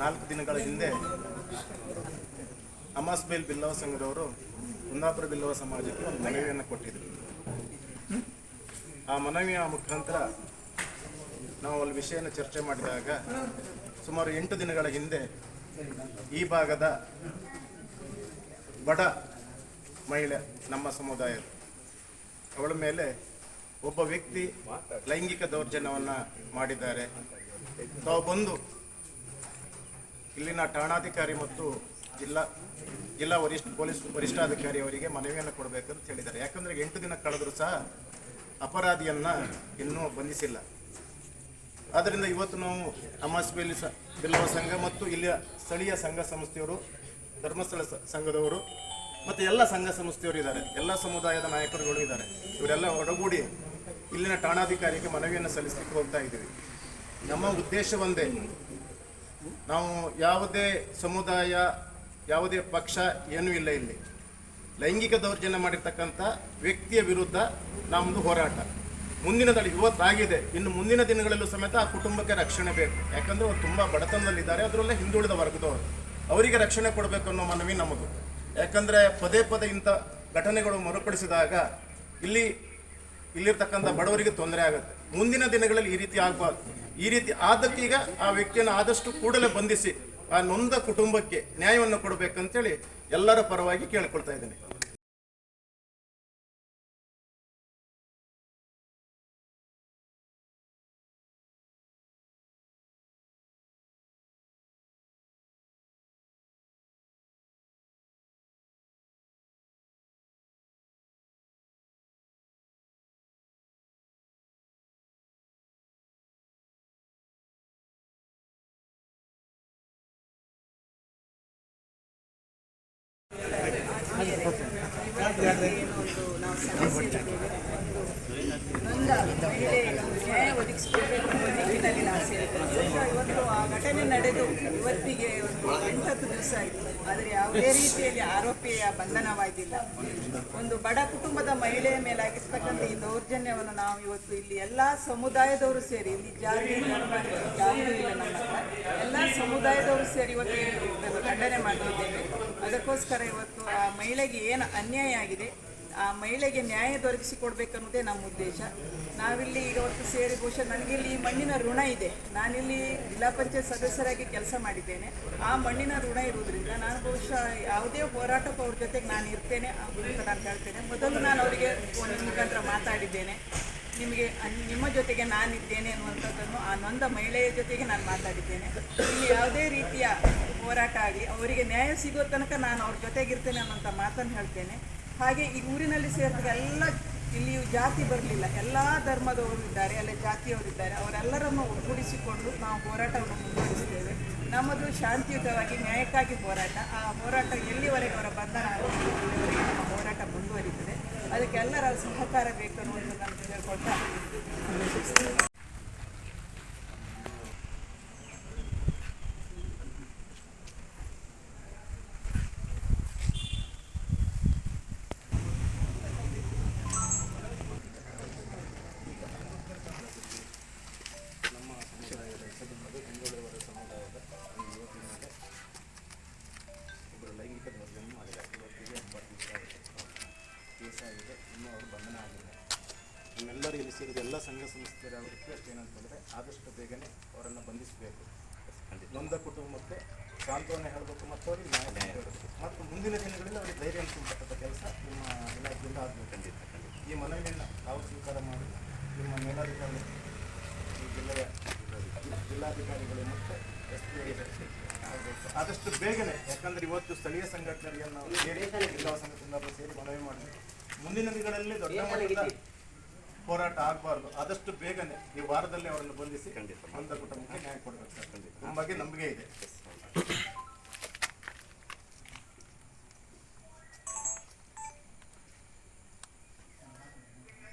ನಾಲ್ಕು ದಿನಗಳ ಹಿಂದೆ ಅಮಾಸ್ಬೇಲ್ ಬಿಲ್ಲವ ಸಂಘದವರು ಕುಂದಾಪುರ ಬಿಲ್ಲವ ಸಮಾಜಕ್ಕೆ ಒಂದು ಮನವಿಯನ್ನು ಕೊಟ್ಟಿದ್ರು. ಆ ಮನವಿಯ ಮುಖಾಂತರ ನಾವು ಅಲ್ಲಿ ವಿಷಯನ ಚರ್ಚೆ ಮಾಡಿದಾಗ ಸುಮಾರು ಎಂಟು ದಿನಗಳ ಹಿಂದೆ ಈ ಭಾಗದ ಬಡ ಮಹಿಳೆ ನಮ್ಮ ಸಮುದಾಯ ಅವಳ ಮೇಲೆ ಒಬ್ಬ ವ್ಯಕ್ತಿ ಲೈಂಗಿಕ ದೌರ್ಜನ್ಯವನ್ನು ಮಾಡಿದ್ದಾರೆ. ತಾವು ಬಂದು ಇಲ್ಲಿನ ಠಾಣಾಧಿಕಾರಿ ಮತ್ತು ಜಿಲ್ಲಾ ಜಿಲ್ಲಾ ವರಿಷ್ಠ, ಪೊಲೀಸ್ ವರಿಷ್ಠಾಧಿಕಾರಿ ಅವರಿಗೆ ಮನವಿಯನ್ನು ಕೊಡಬೇಕಂತ ಹೇಳಿದ್ದಾರೆ. ಯಾಕಂದ್ರೆ ಎಂಟು ದಿನ ಕಳೆದರೂ ಸಹ ಅಪರಾಧಿಯನ್ನ ಇನ್ನೂ ಬಂಧಿಸಿಲ್ಲ. ಆದ್ದರಿಂದ ಇವತ್ತು ನಾವು ಅಮಾಸ್ಪೇಲಿ ಸ ಬಿಲ್ಲವ ಸಂಘ ಮತ್ತು ಇಲ್ಲಿಯ ಸ್ಥಳೀಯ ಸಂಘ ಸಂಸ್ಥೆಯವರು, ಧರ್ಮಸ್ಥಳ ಸಂಘದವರು ಮತ್ತು ಎಲ್ಲ ಸಂಘ ಸಂಸ್ಥೆಯವರು ಇದ್ದಾರೆ. ಎಲ್ಲ ಸಮುದಾಯದ ನಾಯಕರುಗಳು ಇದ್ದಾರೆ. ಇವರೆಲ್ಲ ಒಡಗೂಡಿ ಇಲ್ಲಿನ ಠಾಣಾಧಿಕಾರಿಗೆ ಮನವಿಯನ್ನು ಸಲ್ಲಿಸಲಿಕ್ಕೆ ಹೋಗ್ತಾ ಇದ್ದೀವಿ. ನಮ್ಮ ಉದ್ದೇಶ ನಾವು ಯಾವುದೇ ಸಮುದಾಯ, ಯಾವುದೇ ಪಕ್ಷ ಏನೂ ಇಲ್ಲ ಇಲ್ಲಿ. ಲೈಂಗಿಕ ದೌರ್ಜನ್ಯ ಮಾಡಿರ್ತಕ್ಕಂಥ ವ್ಯಕ್ತಿಯ ವಿರುದ್ಧ ನಮ್ಮದು ಹೋರಾಟ. ಮುಂದಿನ ದಡಿ ಇವತ್ತಾಗಿದೆ. ಇನ್ನು ಮುಂದಿನ ದಿನಗಳಲ್ಲೂ ಸಮೇತ ಆ ಕುಟುಂಬಕ್ಕೆ ರಕ್ಷಣೆ ಬೇಕು. ಯಾಕಂದರೆ ಅವ್ರು ತುಂಬ ಬಡತನದಲ್ಲಿದ್ದಾರೆ. ಅದರಲ್ಲೇ ಹಿಂದುಳಿದ ವರ್ಗದವರು. ಅವರಿಗೆ ರಕ್ಷಣೆ ಕೊಡಬೇಕು ಅನ್ನೋ ಮನವಿ ನಮ್ಮದು ಯಾಕಂದರೆ ಪದೇ ಪದೇ ಇಂಥ ಘಟನೆಗಳು ಮರುಕಳಿಸಿದಾಗ ಇಲ್ಲಿ ಇಲ್ಲಿರ್ತಕ್ಕಂಥ ಬಡವರಿಗೆ ತೊಂದರೆ ಆಗುತ್ತೆ. ಮುಂದಿನ ದಿನಗಳಲ್ಲಿ ಈ ರೀತಿ ಆಗಬಾರ್ದು. ಈ ರೀತಿ ಆದಕ್ಕೀಗ ಆ ವ್ಯಕ್ತಿಯನ್ನು ಆದಷ್ಟು ಕೂಡಲೇ ಬಂಧಿಸಿ ಆ ನೊಂದ ಕುಟುಂಬಕ್ಕೆ ನ್ಯಾಯವನ್ನು ಕೊಡಬೇಕಂತೇಳಿ ಎಲ್ಲರ ಪರವಾಗಿ ಕೇಳ್ಕೊಳ್ತಾ ಇದ್ದೇನೆ. ಏನೊಂದು ನಾವು ಇವತ್ತು ಆ ಘಟನೆ ನಡೆದು ಇವತ್ತಿಗೆ ಒಂದು ಎಂಟತ್ತು ದಿವಸ ಆಯಿತು ಆದರೆ ಯಾವುದೇ ರೀತಿಯಲ್ಲಿ ಆರೋಪಿಯ ಬಂಧನವಾಗಿಲ್ಲ ಒಂದು ಬಡ ಕುಟುಂಬದ ಮಹಿಳೆಯ ಮೇಲೆ ಆಗಿರ್ತಕ್ಕಂಥ ಈ ದೌರ್ಜನ್ಯವನ್ನು ನಾವು ಇವತ್ತು ಇಲ್ಲಿ ಎಲ್ಲ ಸಮುದಾಯದವರು ಸೇರಿ ಇಲ್ಲಿ ಜಾತಿ ಧರ್ಮ ಹತ್ರ ಎಲ್ಲ ಸಮುದಾಯದವರು ಸೇರಿ ಇವತ್ತು ಖಂಡನೆ ಮಾಡ್ತಿದ್ದೇವೆ. ಅದಕ್ಕೋಸ್ಕರ ಇವತ್ತು ಆ ಮಹಿಳೆಗೆ ಏನು ಅನ್ಯಾಯ ಆಗಿದೆ, ಆ ಮಹಿಳೆಗೆ ನ್ಯಾಯ ದೊರಕಿಸಿ ಕೊಡಬೇಕನ್ನೋದೇ ನಮ್ಮ ಉದ್ದೇಶ. ನಾವಿಲ್ಲಿ ಈಗ ಇವತ್ತು ಸೇರಿ, ಬಹುಶಃ ನನಗಿಲ್ಲಿ ಈ ಮಣ್ಣಿನ ಋಣ ಇದೆ. ನಾನಿಲ್ಲಿ ಜಿಲ್ಲಾ ಪಂಚಾಯತ್ ಸದಸ್ಯರಾಗಿ ಕೆಲಸ ಮಾಡಿದ್ದೇನೆ. ಆ ಮಣ್ಣಿನ ಋಣ ಇರುವುದರಿಂದ ನಾನು ಬಹುಶಃ ಯಾವುದೇ ಹೋರಾಟಕ್ಕೂ ಅವ್ರ ಜೊತೆಗೆ ನಾನು ಇರ್ತೇನೆ ಅಂತ ನಾನು ಹೇಳ್ತೇನೆ. ಮೊದಲು ನಾನು ಅವರಿಗೆ ಫೋನ್ ಮುಖಾಂತರ ಮಾತಾಡಿದ್ದೇನೆ. ನಿಮಗೆ ನಿಮ್ಮ ಜೊತೆಗೆ ನಾನಿದ್ದೇನೆ ಅನ್ನುವಂಥದ್ದನ್ನು ಆ ನೊಂದ ಮಹಿಳೆಯ ಜೊತೆಗೆ ನಾನು ಮಾತಾಡಿದ್ದೇನೆ. ಇಲ್ಲಿ ಯಾವುದೇ ರೀತಿಯ ಹೋರಾಟ ಆಗಲಿ, ಅವರಿಗೆ ನ್ಯಾಯ ಸಿಗೋ ತನಕ ನಾನು ಅವ್ರ ಜೊತೆಗಿರ್ತೇನೆ ಅನ್ನೋಂಥ ಮಾತನ್ನು ಹೇಳ್ತೇನೆ. ಹಾಗೆ ಈ ಊರಿನಲ್ಲಿ ಸೇರಿದಾಗ ಎಲ್ಲ ಇಲ್ಲಿ ಜಾತಿ ಬರಲಿಲ್ಲ. ಎಲ್ಲ ಧರ್ಮದವರು ಇದ್ದಾರೆ ಎಲ್ಲ ಜಾತಿಯವರಿದ್ದಾರೆ ಅವರೆಲ್ಲರನ್ನು ಒಗ್ಗೂಡಿಸಿಕೊಂಡು ನಾವು ಹೋರಾಟವನ್ನು ಮುಂದುವರಿಸುತ್ತೇವೆ ನಮ್ಮದು ಶಾಂತಿಯುತವಾಗಿ, ನ್ಯಾಯಕ್ಕಾಗಿ ಹೋರಾಟ. ಆ ಹೋರಾಟ ಎಲ್ಲಿವರೆಗೆ ಅವರ ಬಂಧನ ನಮ್ಮ ಹೋರಾಟ ಮುಂದುವರಿತದೆ. ಅದಕ್ಕೆ ಎಲ್ಲರ ಸಹಕಾರ ಬೇಕು ನಾನು ಹೇಳ್ಕೊಳ್ತಾ ನಮ್ಮೆಲ್ಲರೂ ಇಲ್ಲಿ ಸೇರಿದ ಎಲ್ಲ ಸಂಘ ಸಂಸ್ಥೆಯ ರಿಕ್ವೆಸ್ಟ್ ಏನಂತಂದರೆ ಆದಷ್ಟು ಬೇಗನೆ ಅವರನ್ನು ಬಂಧಿಸಬೇಕು. ನೊಂದ ಕುಟುಂಬಕ್ಕೆ ಸಾಂತ್ವನ ಹೇಳಬೇಕು ಮತ್ತು ಅವರಿಗೆ ನ್ಯಾಯ ಹೇಳಬೇಕು. ಮತ್ತು ಮುಂದಿನ ದಿನಗಳಲ್ಲಿ ಅವರಿಗೆ ಧೈರ್ಯ ತುಂಬತಕ್ಕಂಥ ಕೆಲಸ ನಿಮ್ಮ ಇಲಾಖೆಯಿಂದ ಆಗಬೇಕು. ಈ ಮನವಿಯನ್ನು ತಾವು ಸ್ವೀಕಾರ ಮಾಡಿ ನಿಮ್ಮ ಮೇಲಾಧಿಕಾರಿ ಈ ಜಿಲ್ಲೆಯ ಜಿಲ್ಲಾಧಿಕಾರಿಗಳು ಮತ್ತು ಎಸ್ ಪಿ ಆಗಬೇಕು. ಆದಷ್ಟು ಬೇಗನೆ ಯಾಕಂದ್ರೆ ಇವತ್ತು ಸ್ಥಳೀಯ ಸಂಘಟನೆಗಳನ್ನು ನಾವು ಸೇರಿ ಜಿಲ್ಲಾ ಸಂಘಟನೆಗಳು ಸೇರಿ ಮನವಿ ಮಾಡಬೇಕು ಮುಂದಿನ ದಿನಗಳಲ್ಲಿ ದೊಡ್ಡ ಮಟ್ಟದ ಹೋರಾಟ ಆಗಬಾರ್ದು. ಆದಷ್ಟು ಬೇಗನೆ ಈ ವಾರದಲ್ಲಿ ಅವರನ್ನು ಬಂಧಿಸಿ ಅಂತ ಕುಟುಂಬಕ್ಕೆ ನ್ಯಾಯ ಕೊಡಬೇಕು ಸರ್. ನಮ್ಮ ಬಗ್ಗೆ ನಂಬಿಕೆ ಇದೆ.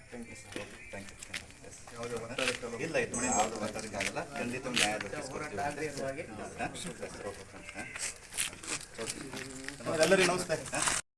Thank you sir thank you ಇಲ್ಲ ಇದು ಯಾವುದು ಮಾತಾಡೋಕ್ಕಾಗಲ್ಲ ಖಂಡಿತ ನ್ಯಾಯ ದೊರಕಿಸ್ಕೊಡ್ತೀವಿ? ಎಲ್ಲರಿಗೂ ನಮಸ್ತೆ.